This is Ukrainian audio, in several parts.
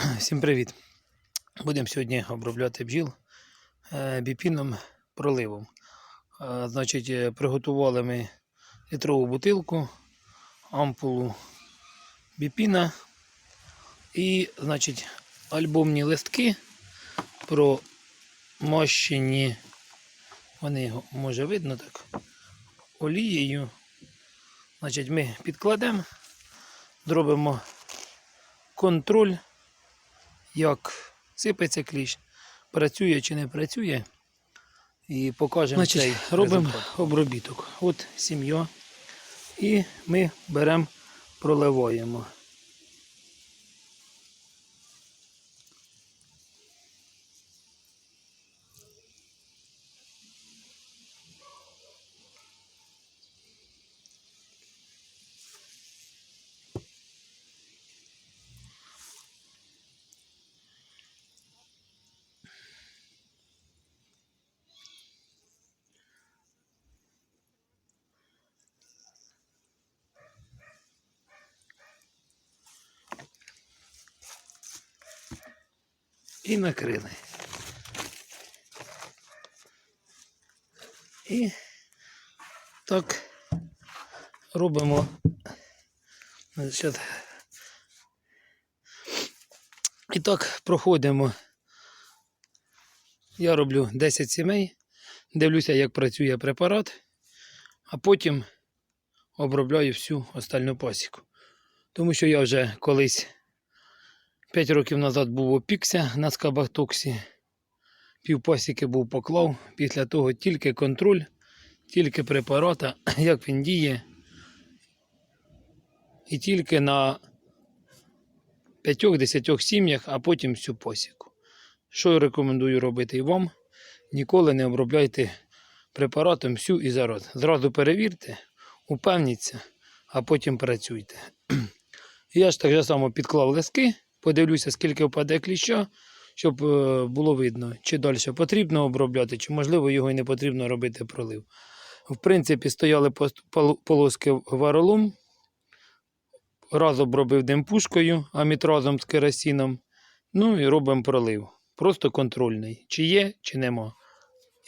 Всім привіт! Будемо сьогодні обробляти бджіл е, біпіном проливом. Е, Значить, е, приготували ми літрову бутилку, ампулу біпіна і, значить, альбомні листки промощені, вони його може видно так, олією. Значить, ми підкладемо, зробимо контроль як сипеться кліщ, працює чи не працює. І покажемо Значить, цей робимо результат. обробіток. От сім'я. І ми беремо, проливаємо. І накрили. І так робимо. І так проходимо. Я роблю 10 сімей, дивлюся, як працює препарат, а потім обробляю всю остальну пасіку. Тому що я вже колись 5 років назад був опікся на скабахтоксі. Півпасіки був поклав. Після того тільки контроль, тільки препарата, як він діє. І тільки на 5-10 сім'ях, а потім всю посіку. Що я рекомендую робити і вам? Ніколи не обробляйте препаратом всю і зараз. Зразу перевірте, упевніться, а потім працюйте. Я ж так само підклав лиски, подивлюся, скільки впаде кліща, щоб е, було видно, чи далі потрібно обробляти, чи можливо його і не потрібно робити пролив. В принципі, стояли полоски варолом, раз обробив демпушкою, амітразом з керосином. Ну і робимо пролив. Просто контрольний. Чи є, чи нема.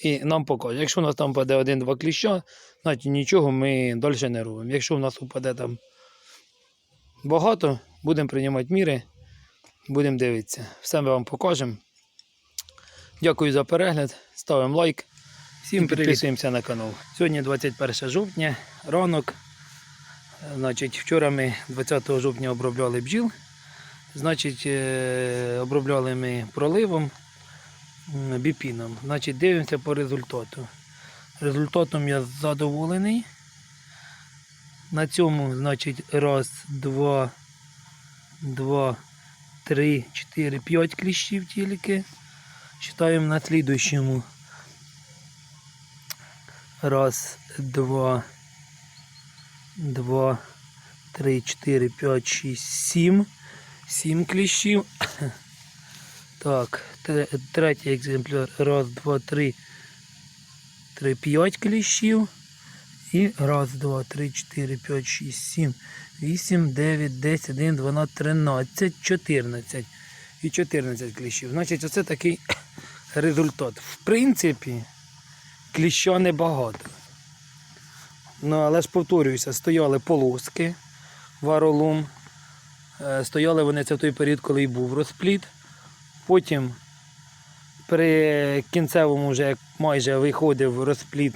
І нам покаже. Якщо у нас там паде один-два кліща, значить нічого ми далі не робимо. Якщо у нас упаде там багато, будемо приймати міри, будемо дивитися. Все ми вам покажемо. Дякую за перегляд, ставимо лайк. Всім підписуємося на канал. Сьогодні 21 жовтня, ранок. Значить, вчора ми 20 жовтня обробляли бджіл. Значить, е, обробляли ми проливом біпіном. Значить, дивимося по результату. Результатом я задоволений. На цьому, значить, раз, два, два, три, чотири, п'ять кліщів тільки. Читаємо на слідуючому. Раз, два, два, три, чотири, п'ять, шість, сім. Сім кліщів. Так, третій екземпляр. Раз, два, три, три, п'ять кліщів. І раз, два, три, чотири, п'ять, шість, сім, вісім, дев'ять, десять, один, дванадцять, тринадцять, чотирнадцять. І 14 кліщів. Значить, оце такий результат. В принципі, кліща небагато. Ну, але ж повторююся, стояли полоски варолом. Е, Стояли вони це в той період, коли й був розпліт. Потім при кінцевому вже майже виходив розпліт,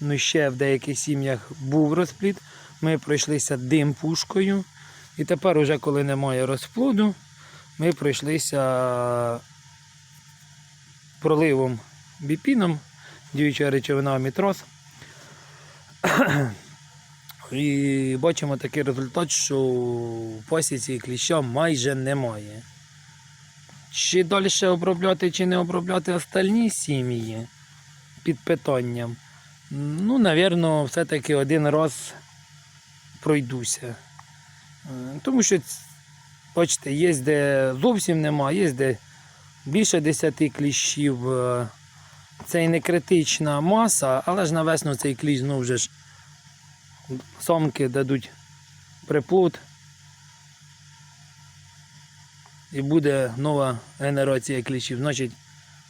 ну ще в деяких сім'ях був розпліт. Ми пройшлися дим пушкою. І тепер, уже коли немає розплоду, ми пройшлися проливом біпіном, діюча речовина амітрос. І бачимо такий результат, що в пасіці кліща майже немає. Чи далі обробляти, чи не обробляти остальні сім'ї під питанням. Ну, напевно, все-таки один раз пройдуся. Е, Тому що, бачите, є де зовсім немає, є де більше 10 кліщів. Е, Це і не критична маса, але ж на весну цей кліщ знову ж самки дадуть приплод. і буде нова генерація кліщів. Значить,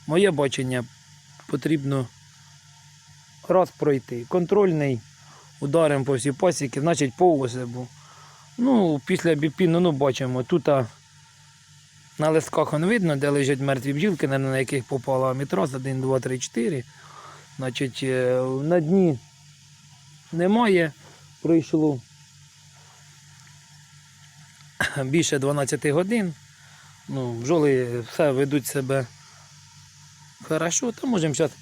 моє бачення потрібно раз пройти. Контрольний ударом по всій пасіки, значить по осибу. Ну, після біпіну, ну бачимо, тут на листках он видно, де лежать мертві бджілки, на, яких попала амітраз 1, 2, 3, 4. Значить, е, на дні немає, пройшло більше 12 годин. Ну, бджоли все ведуть себе хорошо, то можемо зараз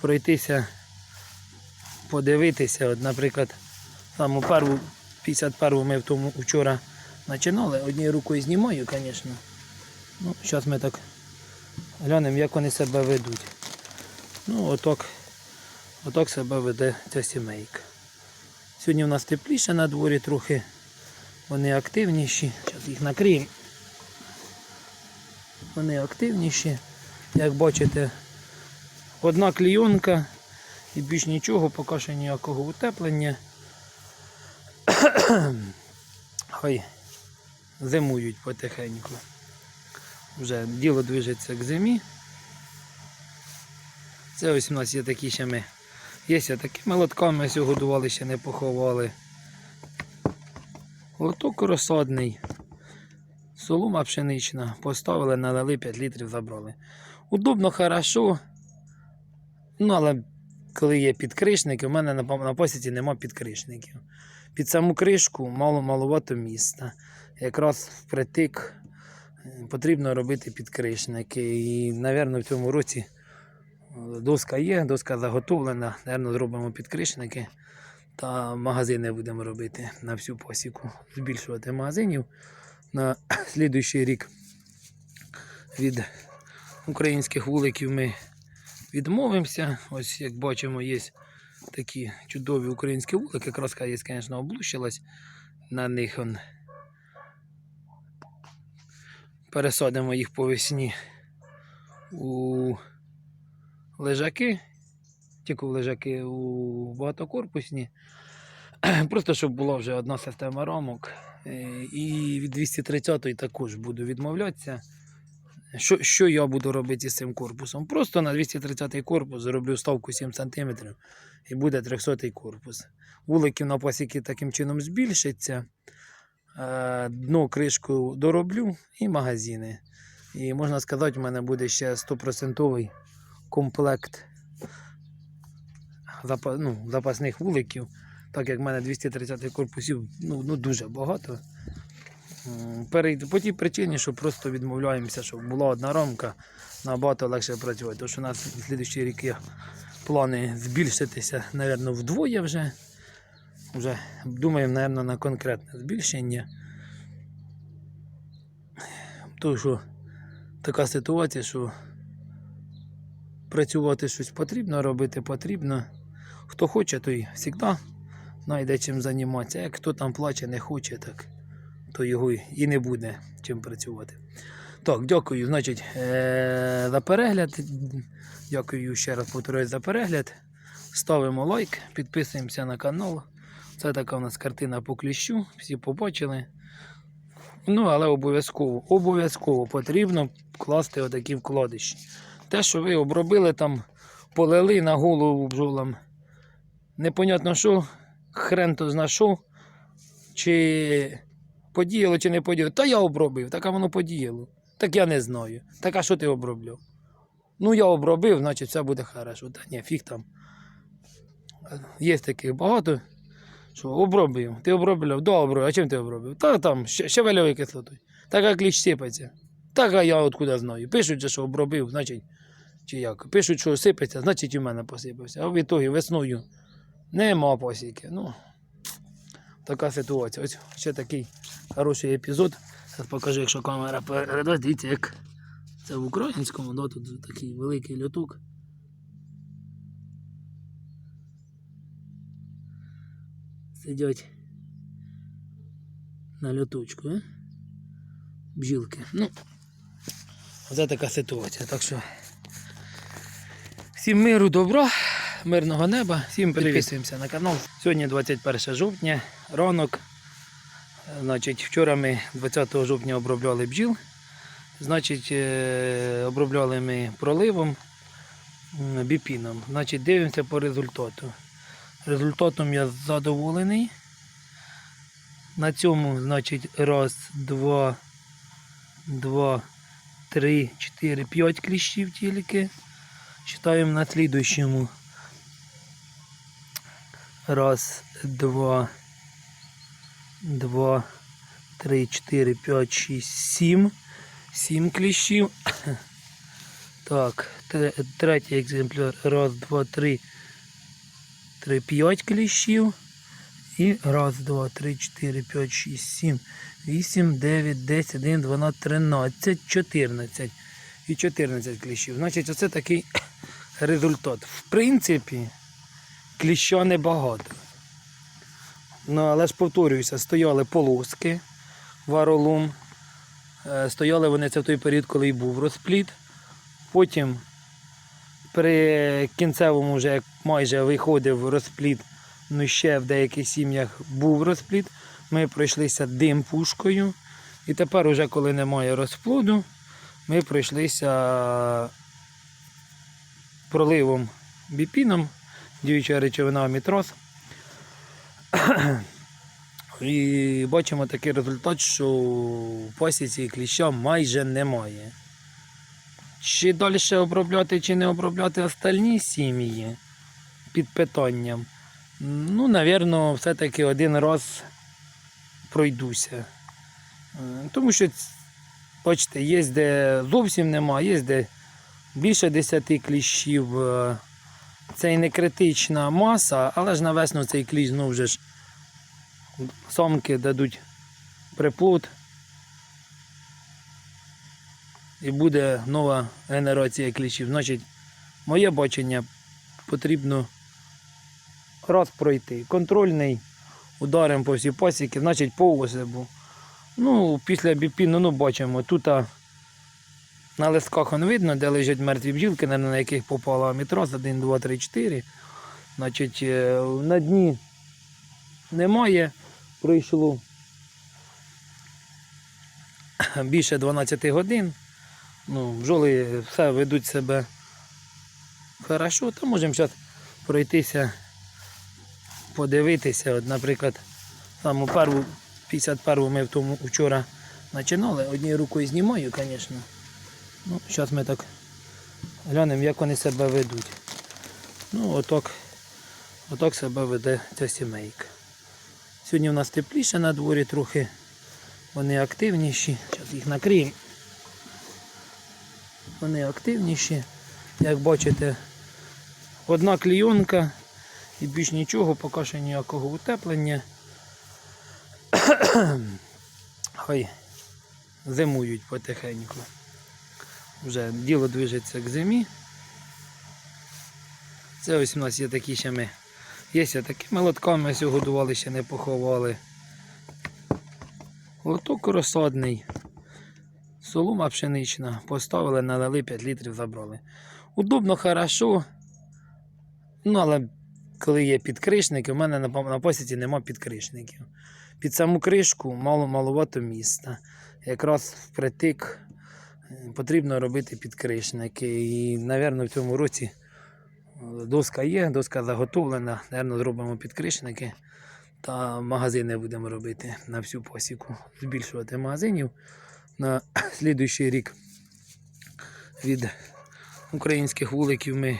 пройтися, подивитися. От, наприклад, саму перву 51 ми в тому вчора починали. Однією рукою знімаю, звісно. Ну, зараз ми так глянемо, як вони себе ведуть. Ну, отак, отак себе веде ця сімейка. Сьогодні у нас тепліше на дворі трохи. Вони активніші. Зараз їх накриємо. Вони активніші. Як бачите, одна клійонка і більш нічого, поки що ніякого утеплення. Хай зимують потихеньку. Вже діло движеться к зимі. Це ось у нас є такі ще ми. Є ще такими лотками ось годували, ще не поховали. Лоток розсадний. Солома пшенична. Поставили, налили 5 літрів, забрали. Удобно, хорошо. Ну, але коли є підкришники, у мене на, посіці нема підкришників. Під саму кришку мало маловато міста. Якраз впритик е, потрібно робити підкришники. І, мабуть, в цьому році е, доска є, доска заготовлена. Наверно, зробимо підкришники та магазини будемо робити на всю посіку. Збільшувати магазинів на слідуючий рік від українських вуликів ми відмовимося. Ось як бачимо, є такі чудові українські вулики. Краска є, звісно, облущилась. На них он пересадимо їх по весні у лежаки, тільки в лежаки у багатокорпусні. Просто щоб була вже одна система рамок. Е, І від 230-ї також буду відмовлятися. Що, що я буду робити з цим корпусом? Просто на 230 корпус зроблю ставку 7 см і буде 300 корпус. Вуликів на пасіки таким чином збільшиться. Е, Дно кришку дороблю і магазини. І можна сказати, в мене буде ще 100% комплект ну, запасних вуликів. Так як в мене 230 корпусів ну, ну дуже багато. М, перейду- По тій причині, що просто відмовляємося, щоб була одна рамка, набагато легше працювати. Тому що у нас на слідчий рік плани збільшитися, мабуть, вдвоє вже. Вже думаємо, мабуть, на конкретне збільшення. Тому що така ситуація, що працювати щось потрібно, робити потрібно. Хто хоче, той завжди знайде чим займатися. Як хто там плаче, не хоче, так то його і не буде чим працювати. Так, дякую, значить, е- за перегляд. Дякую ще раз повторюю за перегляд. Ставимо лайк, підписуємося на канал. Це така у нас картина по кліщу, всі побачили. Ну, але обов'язково, обов'язково потрібно класти отакі вкладиші. Те, що ви обробили там, полили на голову бджолам. Непонятно що, хрен то зна що, чи подіяло, чи не подіяло. Та я обробив, так а воно подіяло. Так я не знаю. Так а що ти обробляв? Ну, я обробив, значить все буде хорошо. Та ні, фіг там. Є таких багато. Що обробив? Ти обробляв? Обробив. А чим ти обробив? Та там щ- щавельовою кислотою. Так як кліч сипеться. Так а я откуда знаю. Пишуть, що обробив, значить, чи як. Пишуть, що сипеться, значить і в мене посипався. А в ітогі весною нема посіки. Ну, така ситуація. Ось ще такий хороший епізод. Зараз покажу, якщо камера передасть. Дивіться, як це в українському, да, тут такий великий льоток. Сидять на льоточку, а? бджілки. Ну, це така ситуація. Так що всім миру, добра, мирного неба, всім підписуємося на канал. Сьогодні 21 жовтня, ранок. Значить, вчора ми 20 жовтня обробляли бджіл. Значить, е, обробляли ми проливом біпіном. Значить, дивимося по результату. Результатом я задоволений. На цьому, значить, раз, два, два, три, чотири, п'ять кліщів тільки. Читаємо на слідуючому. Раз, два, два, три, чотири, п'ять, шість, сім. Сім кліщів. Так, тре- третій екземпляр. Раз, два, три. Три, п'ять кліщів. І раз, два, три, чотири, п'ять, шість, сім, вісім, дев'ять, десять, один, дванадцять, тринадцять, чотирнадцять. І 14 кліщів. Значить, оце такий результат. В принципі, кліща небагато. Ну, але ж повторююся, стояли полоски, варолом. Е, Стояли вони це в той період, коли і був розпліт. Потім при кінцевому вже майже виходив розпліт, ну ще в деяких сім'ях був розпліт. Ми пройшлися дим пушкою. І тепер, уже коли немає розплоду, ми пройшлися проливом біпіном, діюча речовина мітроз. І бачимо такий результат, що в пасіці кліща майже немає. Чи далі обробляти, чи не обробляти остальні сім'ї під питанням. Ну, напевно, все-таки один раз пройдуся. Е, Тому що, бачите, є де зовсім немає, є де більше 10 кліщів. Це і не критична маса, але ж на весну цей кліщ ну, вже ж самки дадуть приплод. І буде нова генерація кліщів. Значить, моє бачення потрібно раз пройти. Контрольний, ударимо по всій пасіки, значить по осибу. Ну, після біпіну, ну бачимо, тут на листках он видно, де лежать мертві бджілки, на яких попала мітроз 1, 2, 3, 4. Значить, е, на дні немає, пройшло більше 12 годин. Ну, бджоли все ведуть себе хорошо, то можемо зараз пройтися, подивитися. От, наприклад, саму перву 51 ми в тому вчора починали. Однією рукою знімаю, звісно. Ну, зараз ми так глянемо, як вони себе ведуть. Ну, отак, отак себе веде ця сімейка. Сьогодні у нас тепліше на дворі трохи. Вони активніші. Зараз їх накриємо. Вони активніші. Як бачите, одна клійонка і більш нічого, поки що ніякого утеплення. Хай зимують потихеньку. Вже діло движеться к зимі. Це ось у нас є такі ще ми. Є ще такими лотками ось годували, ще не поховали. Лоток розсадний. Солома пшенична. Поставили, налили 5 літрів, забрали. Удобно, хорошо. Ну, але коли є підкришники, у мене на, посіці нема підкришників. Під саму кришку мало маловато міста. Якраз впритик потрібно робити підкришники. І, мабуть, в цьому році е, доска є, доска заготовлена. Наверно, зробимо підкришники та магазини будемо робити на всю посіку. Збільшувати магазинів на слідуючий рік від українських вуликів ми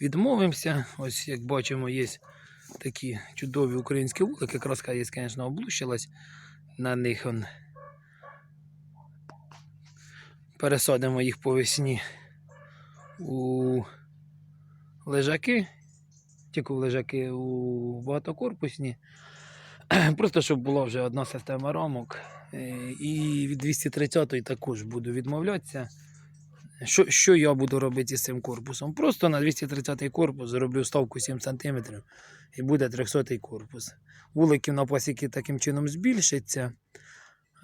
відмовимося. Ось як бачимо, є такі чудові українські вулики. Краска є, звісно, облущилась. На них он пересадимо їх по весні у лежаки, тільки в лежаки у багатокорпусні. Просто щоб була вже одна система рамок. Е, І від 230-ї також буду відмовлятися. Що, що я буду робити з цим корпусом? Просто на 230-й корпус зроблю ставку 7 см і буде 300-й корпус. Вуликів на пасіки таким чином збільшиться.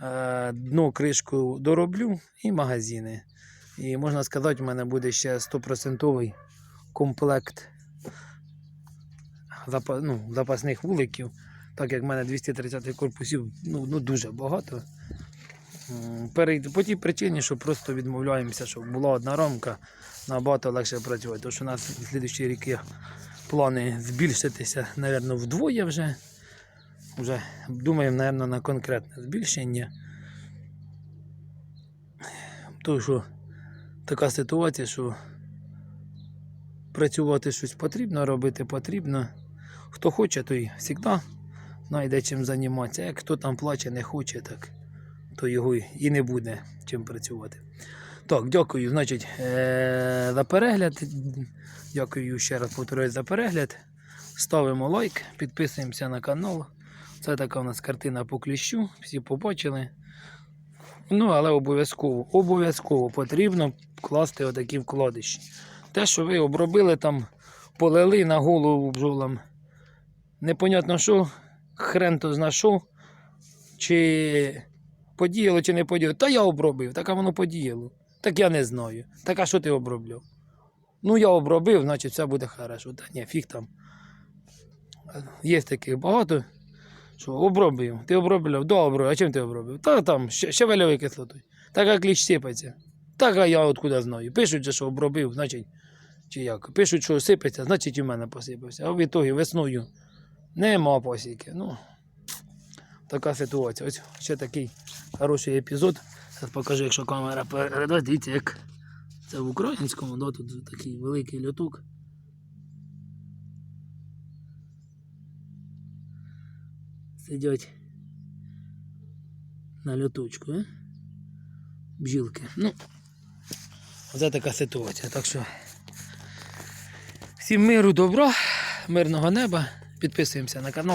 Е, Дно кришку дороблю і магазини. І можна сказати, у мене буде ще 100% комплект ну, запасних вуликів. Так як в мене 230 корпусів ну, ну дуже багато. По тій причині, що просто відмовляємося, щоб була одна рамка, набагато легше працювати. Тому що у нас в слідчі ріки плани збільшитися, мабуть, вдвоє вже. Вже думаємо, мабуть, на конкретне збільшення. Тому що така ситуація, що працювати щось потрібно, робити потрібно. Хто хоче, той завжди знайде чим займатися. Як хто там плаче, не хоче, так то його і не буде чим працювати. Так, дякую, значить, е- за перегляд. Дякую ще раз повторюю за перегляд. Ставимо лайк, підписуємося на канал. Це така у нас картина по кліщу, всі побачили. Ну, але обов'язково, обов'язково потрібно класти отакі вкладиші. Те, що ви обробили там, полили на голову бджолам. Непонятно що, хрен то зна що, чи подіяло, чи не подіяло. Та я обробив, так а воно подіяло. Так я не знаю. Так а що ти обробляв? Ну, я обробив, значить все буде хорошо. Та ні, фіг там. Є таких багато. Що обробив? Ти обробляв? Обробив. А чим ти обробив? Та там щ- щавельовою кислотою. Так як кліщ сипеться. Так а я откуда знаю. Пишуть, що обробив, значить, чи як. Пишуть, що сипеться, значить в мене посипався. А в ітогі весною нема посіки. Ну, така ситуація. Ось ще такий хороший епізод. Зараз покажу, якщо камера передасть. Дивіться, як це в українському, да, тут такий великий льоток. Сидять на льоточку, бжілки. бджілки. Ну, це така ситуація. Так що всім миру, добра, мирного неба. Підписуємося на канал.